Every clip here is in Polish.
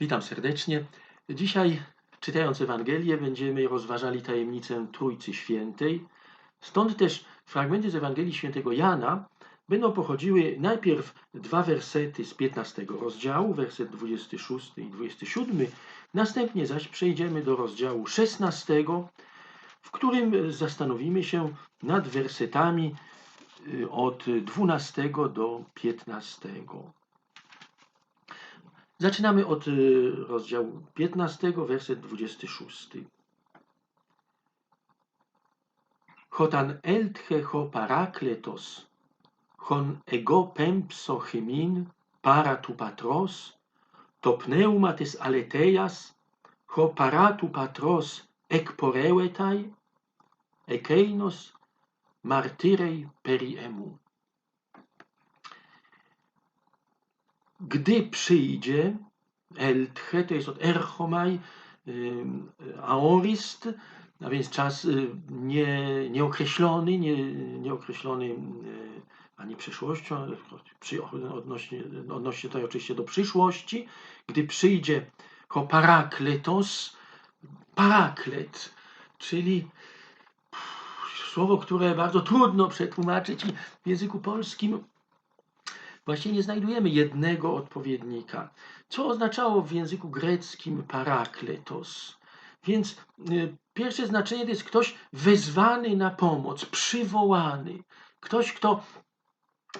Witam serdecznie. Dzisiaj, czytając Ewangelię, będziemy rozważali tajemnicę Trójcy Świętej. Stąd też fragmenty z Ewangelii Świętego Jana będą pochodziły najpierw dwa wersety z 15 rozdziału, werset 26 i 27, następnie zaś przejdziemy do rozdziału 16, w którym zastanowimy się nad wersetami y, od 12 do 15. Zaczynamy od y, rozdziału 15, werset 26. Chotan eltche ho parakletos, hon ego pempso hymin, para tu patros, to pneumates aleteas, ho paratu patros ekporeuetai, ekeinos martyrei periemu. Gdy przyjdzie, eltche, to jest od erchomai, aorist, a więc czas y, nie, nieokreślony, nie, nieokreślony y, ani przyszłością, odnośnie, odnośnie tutaj oczywiście do przyszłości, gdy przyjdzie ho parakletos, paraklet, czyli słowo, które bardzo trudno przetłumaczyć w języku polskim Właśnie nie znajdujemy jednego odpowiednika. Co oznaczało w języku greckim parakletos? Więc y, pierwsze znaczenie to jest ktoś wezwany na pomoc, przywołany. Ktoś, kto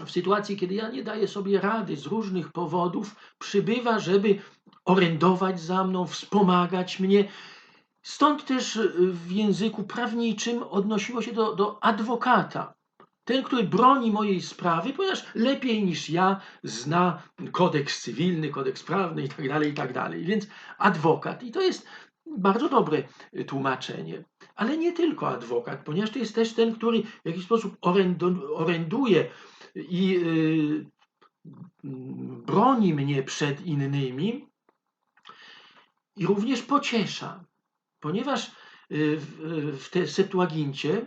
w sytuacji, kiedy ja nie daję sobie rady z różnych powodów, przybywa, żeby orędować za mną, wspomagać mnie. Stąd też w języku prawniczym odnosiło się do, do adwokata ten, który broni mojej sprawy, ponieważ lepiej niż ja zna kodeks cywilny, kodeks prawny itd., tak itd. Tak Więc adwokat. I to jest bardzo dobre tłumaczenie. Ale nie tylko adwokat, ponieważ to jest też ten, który w jakiś sposób oręduje i yy, broni mnie przed innymi i również pociesza. Ponieważ y, w, w tej Septuagincie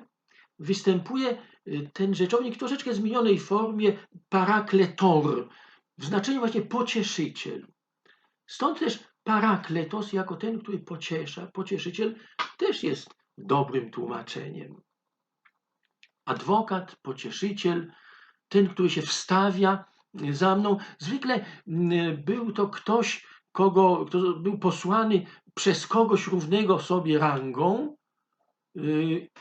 występuje Y, ten rzeczownik w troszeczkę zmienionej formie parakletor, w znaczeniu właśnie pocieszyciel. Stąd też parakletos jako ten, który pociesza, pocieszyciel, też jest dobrym tłumaczeniem. Adwokat, pocieszyciel, ten, który się wstawia za mną. Zwykle mm, był to ktoś, kogo, kto był posłany przez kogoś równego sobie rangą, Y,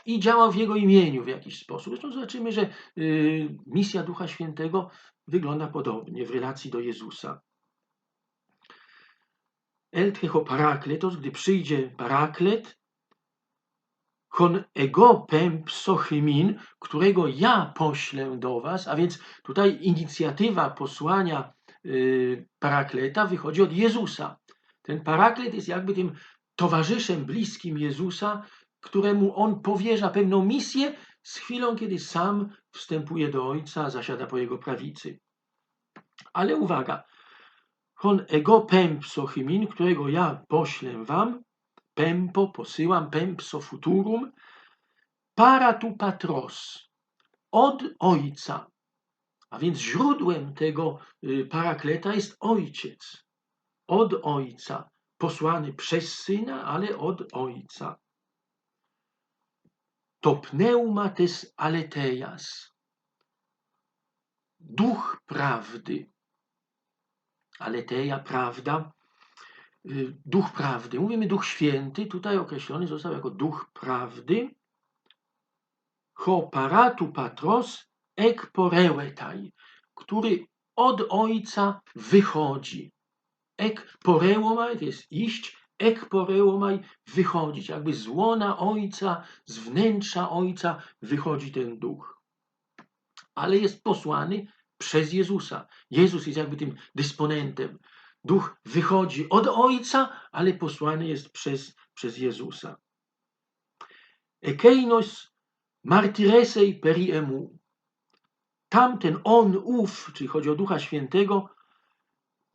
i działa w Jego imieniu w jakiś sposób. Zresztą zobaczymy, że y, misja Ducha Świętego wygląda podobnie w relacji do Jezusa. Eltchecho parakletos, gdy przyjdzie paraklet, kon ego pempsochymin, którego ja poślę do was, a więc tutaj inicjatywa posłania y, parakleta wychodzi od Jezusa. Ten paraklet jest jakby tym towarzyszem bliskim Jezusa, któremu on powierza pewną misję z chwilą, kiedy sam wstępuje do Ojca, zasiada po jego prawicy. Ale uwaga, hon ego pempso hymin, którego ja poślę wam, pempo, posyłam, pempso futurum, para tu patros, od Ojca. A więc źródłem tego y, parakleta jest Ojciec. Od Ojca, posłany przez Syna, ale od Ojca to pneumates aletejas. Duch prawdy. Aleteja, prawda. Y, duch prawdy. Mówimy Duch Święty, tutaj określony został jako Duch prawdy. Ho paratu patros ek poreuetai, który od Ojca wychodzi. Ek poreuomai to jest iść, ekporeomaj wychodzić, jakby z łona Ojca, z wnętrza Ojca wychodzi ten duch. Ale jest posłany przez Jezusa. Jezus jest jakby tym dysponentem. Duch wychodzi od Ojca, ale posłany jest przez, przez Jezusa. Ekeinos martyresei periemu. Tamten on, ów, czyli chodzi o Ducha Świętego,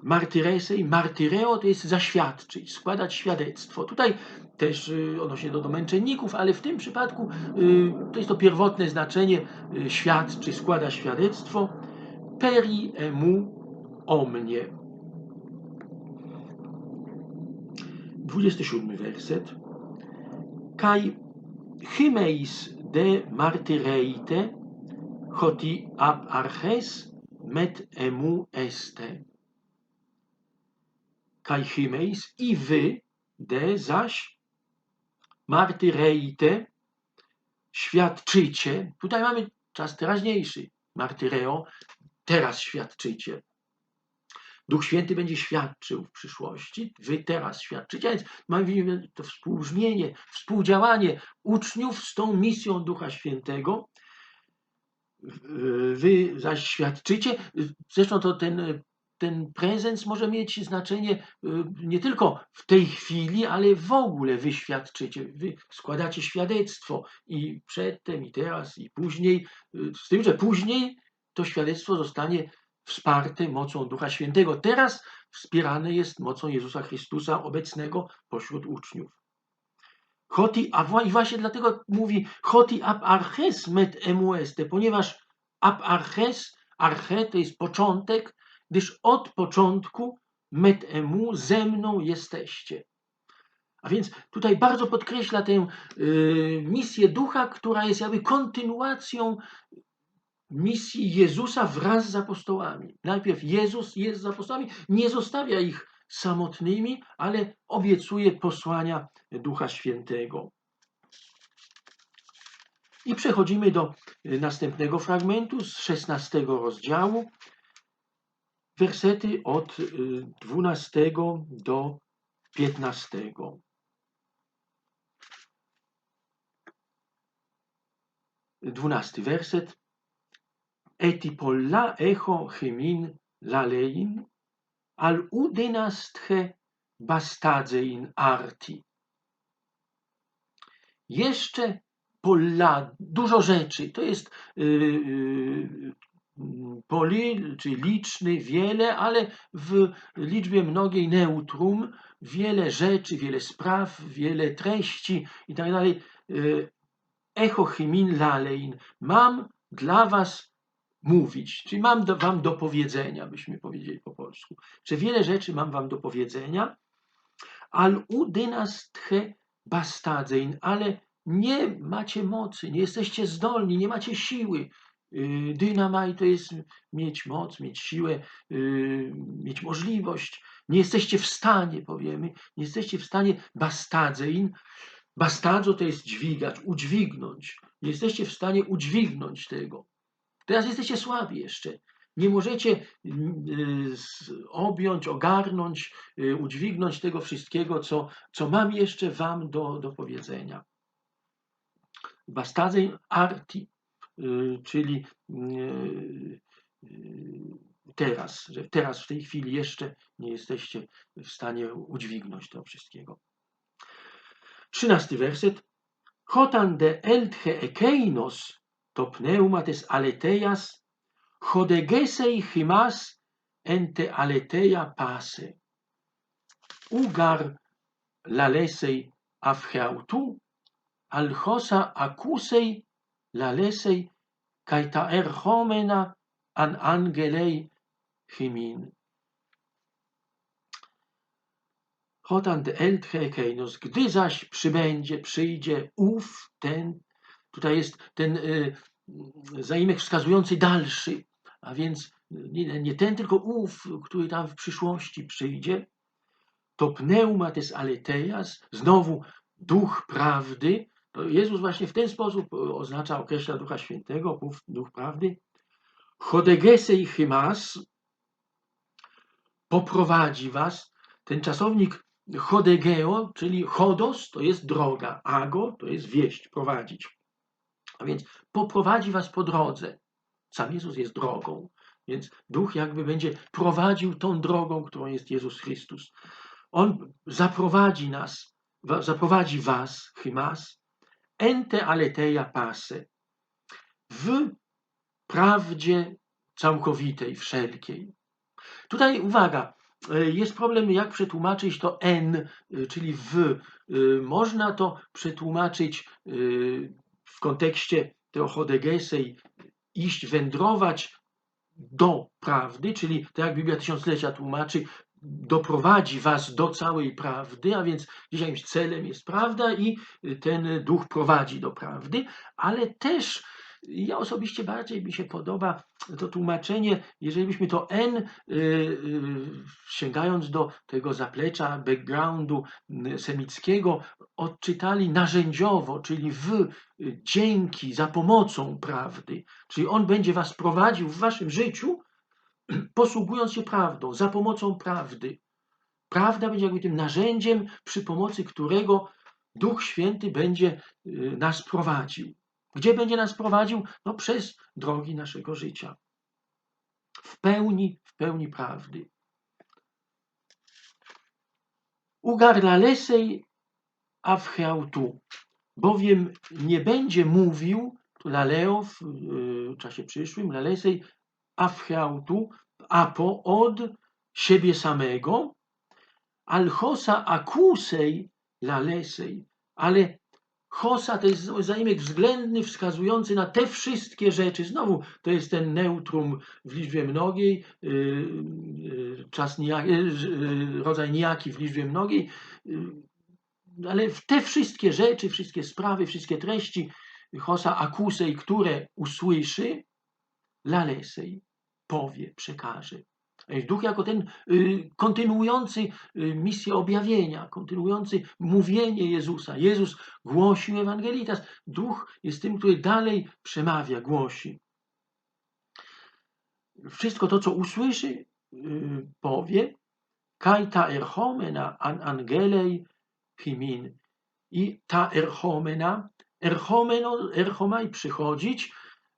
martyresej, martyreo to jest zaświadczyć, składać świadectwo. Tutaj też y, odnośnie do, do męczenników, ale w tym przypadku y, to jest to pierwotne znaczenie y, świadczy, składa świadectwo peri emu o mnie. 27 werset. Kaj hymeis de martyreite hoti ab arches met emu este. Kaj hymeis i wy, de zaś martyreite, świadczycie. Tutaj mamy czas teraźniejszy. Martyreo, teraz świadczycie. Duch Święty będzie świadczył w przyszłości, wy teraz świadczycie, więc mamy to współbrzmienie, współdziałanie uczniów z tą misją Ducha Świętego. Wy zaś świadczycie, zresztą to ten, ten prezens może mieć znaczenie y, nie tylko w tej chwili, ale w ogóle wy świadczycie, wy składacie świadectwo i przedtem, i teraz, i później, y, z tym, że później to świadectwo zostanie wsparte mocą Ducha Świętego. Teraz wspierane jest mocą Jezusa Chrystusa obecnego pośród uczniów. Choti, a i właśnie dlatego mówi choti ab arches met emueste, ponieważ ab arches, arche to jest początek, gdyż od początku met emu ze mną jesteście. A więc tutaj bardzo podkreśla tę y, misję ducha, która jest jakby kontynuacją misji Jezusa wraz z apostołami. Najpierw Jezus jest z apostołami, nie zostawia ich samotnymi, ale obiecuje posłania Ducha Świętego. I przechodzimy do następnego fragmentu z 16 rozdziału, wersety od 12 y, do 15. Dwunasty werset etipolla echo hymin lalein, al udenastche bastadzein arti. Jeszcze polla, dużo rzeczy, to jest yy, poli, czyli liczny, wiele, ale w liczbie mnogiej neutrum, wiele rzeczy, wiele spraw, wiele treści i tak dalej. Y, echo hymin lalein. Mam dla was mówić. Czyli mam do, wam do powiedzenia, byśmy powiedzieli po polsku. Że wiele rzeczy mam wam do powiedzenia, al u dynastche bastadzein, ale nie macie mocy, nie jesteście zdolni, nie macie siły. Y, dynamaj to jest mieć moc, mieć siłę, y, mieć możliwość. Nie jesteście w stanie, powiemy, nie jesteście w stanie bastadzein. Bastadzo to jest dźwigać, udźwignąć. Nie jesteście w stanie udźwignąć tego. Teraz jesteście słabi jeszcze. Nie możecie mm, y, objąć, ogarnąć, udźwignąć tego wszystkiego, co, co mam jeszcze wam do, do powiedzenia. Bastadzeń arti, czyli teraz, że teraz w tej chwili jeszcze nie jesteście w stanie udźwignąć tego wszystkiego. Trzynasty werset. Chotan de eltche ekeinos to pneumates aletejas, chodegesei chimas ente aleteia pase. Ugar lalesei afcheautu, alchosa acusei lalesei kaita erchomena an angelei chimin. Chotan de eltche gdy zaś przybędzie, przyjdzie ów, ten, Tutaj jest ten y, zaimek wskazujący dalszy, a więc nie, nie ten, tylko ów, który tam w przyszłości przyjdzie. To pneumates aletejas, znowu duch prawdy. Jezus właśnie w ten sposób oznacza, określa Ducha Świętego, duch prawdy. Chodegesei chymas poprowadzi was. Ten czasownik chodegeo, czyli chodos, to jest droga, ago to jest wieść, prowadzić. A więc poprowadzi was po drodze. Sam Jezus jest drogą, więc Duch jakby będzie prowadził tą drogą, którą jest Jezus Chrystus. On zaprowadzi nas, zaprowadzi was, chymas, ente aleteia pase, w prawdzie całkowitej, wszelkiej. Tutaj uwaga, jest problem, jak przetłumaczyć to N, czyli w. Można to przetłumaczyć w kontekście Teochodegesej iść, wędrować do prawdy, czyli tak jak Biblia Tysiąclecia tłumaczy, doprowadzi was do całej prawdy, a więc jakimś celem jest prawda i ten duch prowadzi do prawdy, ale też ja osobiście bardziej mi się podoba to tłumaczenie, jeżeli byśmy to N, y, y, sięgając do tego zaplecza, backgroundu y, semickiego, odczytali narzędziowo, czyli w, dzięki, za pomocą prawdy. Czyli On będzie was prowadził w waszym życiu, posługując się prawdą, za pomocą prawdy. Prawda będzie jakby tym narzędziem, przy pomocy którego Duch Święty będzie nas prowadził. Gdzie będzie nas prowadził? No przez drogi naszego życia. W pełni, w pełni prawdy. Ugarlalesej tu, bowiem nie będzie mówił, laleo w y, czasie przyszłym, lalesej tu, apo od siebie samego, alchosa akusej lalesej, ale Hosa to jest zaimek względny wskazujący na te wszystkie rzeczy. Znowu to jest ten neutrum w liczbie mnogiej, y, y, czas nijaki, y, rodzaj nijaki w liczbie mnogiej, ale w te wszystkie rzeczy, wszystkie sprawy, wszystkie treści Hosa akusej, które usłyszy, lalesej powie, przekaże. Duch jako ten y, kontynuujący y, misję objawienia, kontynuujący mówienie Jezusa. Jezus głosił Ewangelitas. Duch jest tym, który dalej przemawia, głosi. Wszystko to, co usłyszy, y, powie. Kaj ta erchomena an angelei himin. I ta erchomena, erchomeno, erchomaj przychodzić,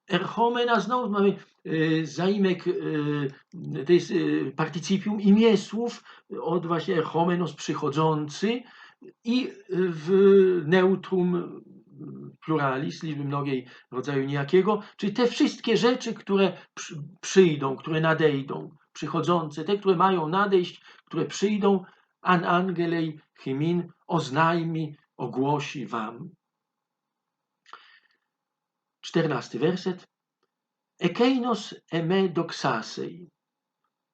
erchomena, znowu mamy y, zaimek, y, to jest y, partycypium imię słów od właśnie erchomenos przychodzący i w neutrum pluralis, liczby mnogiej rodzaju niejakiego, czyli te wszystkie rzeczy, które przyjdą, które nadejdą, przychodzące, te, które mają nadejść, które przyjdą, an angelei chimin oznajmi, ogłosi wam. Czternasty werset. Ekeinos eme doxasei,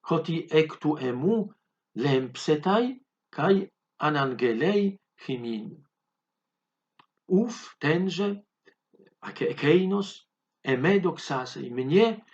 hoti ektu emu lempsetai kai anangelei chimin. Ów, tenże, ekeinos eme doxasei, mnie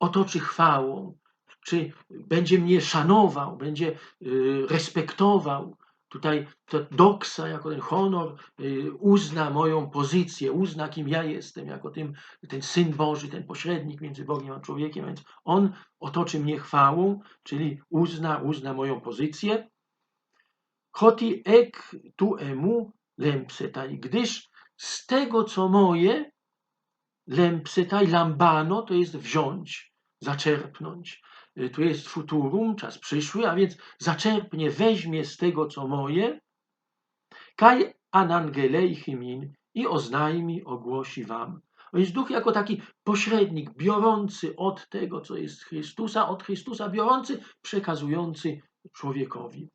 otoczy chwałą, czy będzie mnie szanował, będzie y, respektował, Tutaj to doksa, jako ten honor, y, uzna moją pozycję, uzna kim ja jestem, jako tym, ten Syn Boży, ten pośrednik między Bogiem a człowiekiem, więc On otoczy mnie chwałą, czyli uzna, uzna moją pozycję. Choti ek tu emu lempsetaj, gdyż z tego, co moje, lempsetaj, lambano, to jest wziąć, zaczerpnąć. Y, tu jest futurum, czas przyszły, a więc zaczerpnie, weźmie z tego, co moje, kaj anangelei chimin i oznajmi, ogłosi wam. To jest duch jako taki pośrednik, biorący od tego, co jest Chrystusa, od Chrystusa biorący, przekazujący człowiekowi.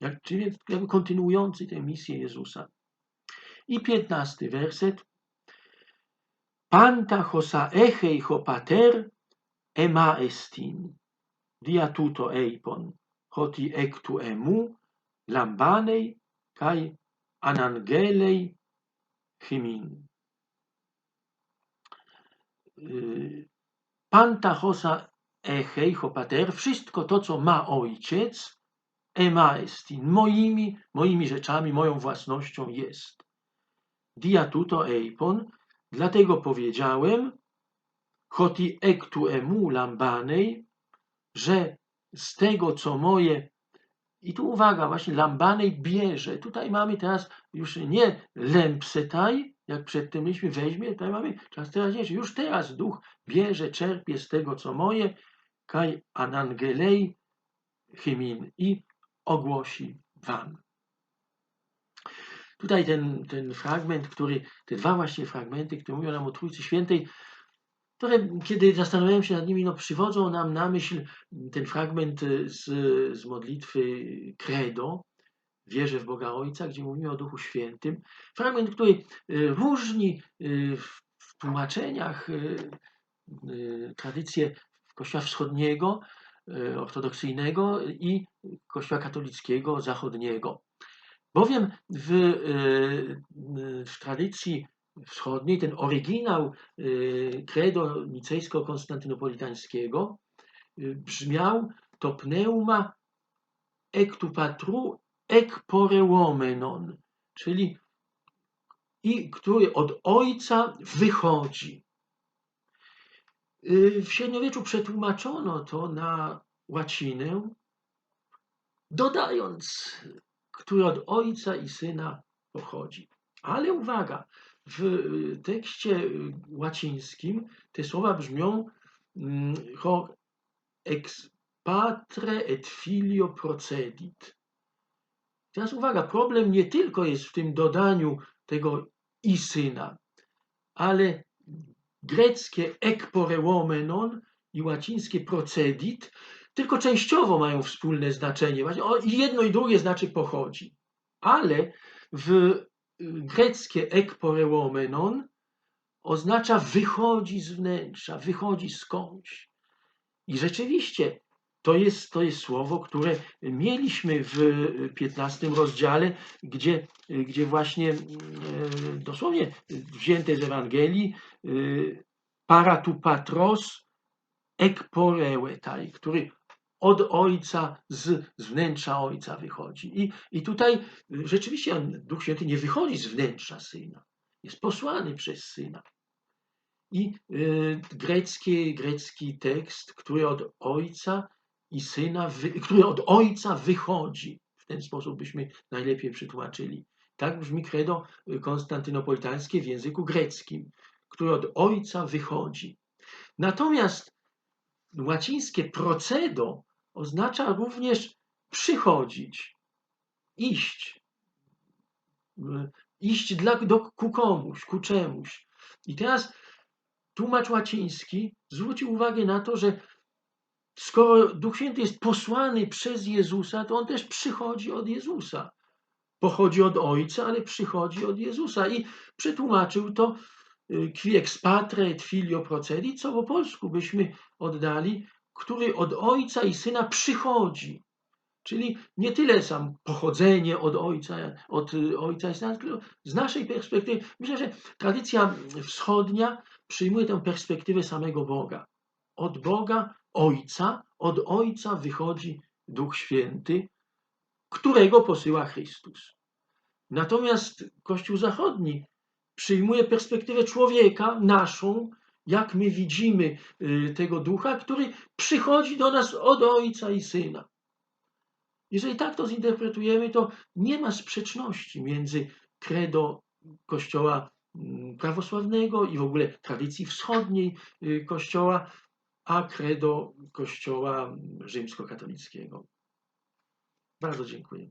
Jak, czyli jakby kontynuujący tę misję Jezusa. I piętnasty werset. Panta hosa echei ho pater ema estin dia tuto eipon, hoti ectu emu, lambanei, kai anangelei chimin. Panta hosa echei, pater, wszystko to, co ma ojciec, ema estin, moimi, moimi rzeczami, moją własnością jest. Dia tuto eipon, dlatego powiedziałem, hoti ectu emu lambanej, że z tego, co moje, i tu uwaga, właśnie lambanej bierze. Tutaj mamy teraz już nie lempsetaj, jak przedtem mieliśmy, weźmie, tutaj mamy czas teraźniejszy. Już teraz duch bierze, czerpie z tego, co moje, kaj anangelei chimin i ogłosi wam. Tutaj ten, ten fragment, który, te dwa właśnie fragmenty, które mówią nam o Trójcy Świętej, które, kiedy zastanawiałem się nad nimi, no, przywodzą nam na myśl ten fragment y, z, z modlitwy Credo, wierzę w Boga Ojca, gdzie mówimy o Duchu Świętym. Fragment, który y, różni y, w tłumaczeniach tradycję Kościoła Wschodniego, ortodoksyjnego i Kościoła katolickiego zachodniego. Bowiem w, w tradycji wschodniej ten oryginał e, credo nicejsko-konstantynopolitańskiego brzmiał to pneuma ectu patru ec poreuomenon, czyli i który od ojca wychodzi. Y, w średniowieczu przetłumaczono to na łacinę, dodając, który od ojca i syna pochodzi. Ale uwaga, w tekście łacińskim te słowa brzmią mm, ex patre et filio procedit. Teraz uwaga, problem nie tylko jest w tym dodaniu tego i syna, ale greckie ekporeuomenon i łacińskie procedit tylko częściowo mają wspólne znaczenie. I jedno i drugie znaczy pochodzi. Ale w y, greckie ekporeuomenon oznacza wychodzi z wnętrza, wychodzi skądś. I rzeczywiście to jest, to jest słowo, które mieliśmy w 15 rozdziale, gdzie, gdzie właśnie e, dosłownie wzięte z Ewangelii e, paratu patros ekporeuetai, który od Ojca, z, z wnętrza Ojca wychodzi. I, I tutaj rzeczywiście Duch Święty nie wychodzi z wnętrza Syna. Jest posłany przez Syna. I y, grecki, grecki tekst, który od Ojca i Syna, który od Ojca wychodzi. W ten sposób byśmy najlepiej przetłumaczyli. Tak brzmi credo konstantynopolitańskie w języku greckim, który od Ojca wychodzi. Natomiast łacińskie procedo oznacza również przychodzić, iść, iść dla, do, ku komuś, ku czemuś. I teraz tłumacz łaciński zwrócił uwagę na to, że skoro Duch Święty jest posłany przez Jezusa, to on też przychodzi od Jezusa. Pochodzi od Ojca, ale przychodzi od Jezusa. I przetłumaczył to y, qui ex patre et filio procedi, co po polsku byśmy oddali, który od Ojca i Syna przychodzi. Czyli nie tyle sam pochodzenie od Ojca, od Ojca tylko z naszej perspektywy, myślę, że tradycja wschodnia przyjmuje tę perspektywę samego Boga. Od Boga Ojca, od Ojca wychodzi Duch Święty, którego posyła Chrystus. Natomiast Kościół Zachodni przyjmuje perspektywę człowieka, naszą, jak my widzimy y, tego ducha, który przychodzi do nas od Ojca i Syna. Jeżeli tak to zinterpretujemy, to nie ma sprzeczności między credo Kościoła mm, prawosławnego i w ogóle tradycji wschodniej y, Kościoła, a credo Kościoła rzymskokatolickiego. Bardzo dziękuję.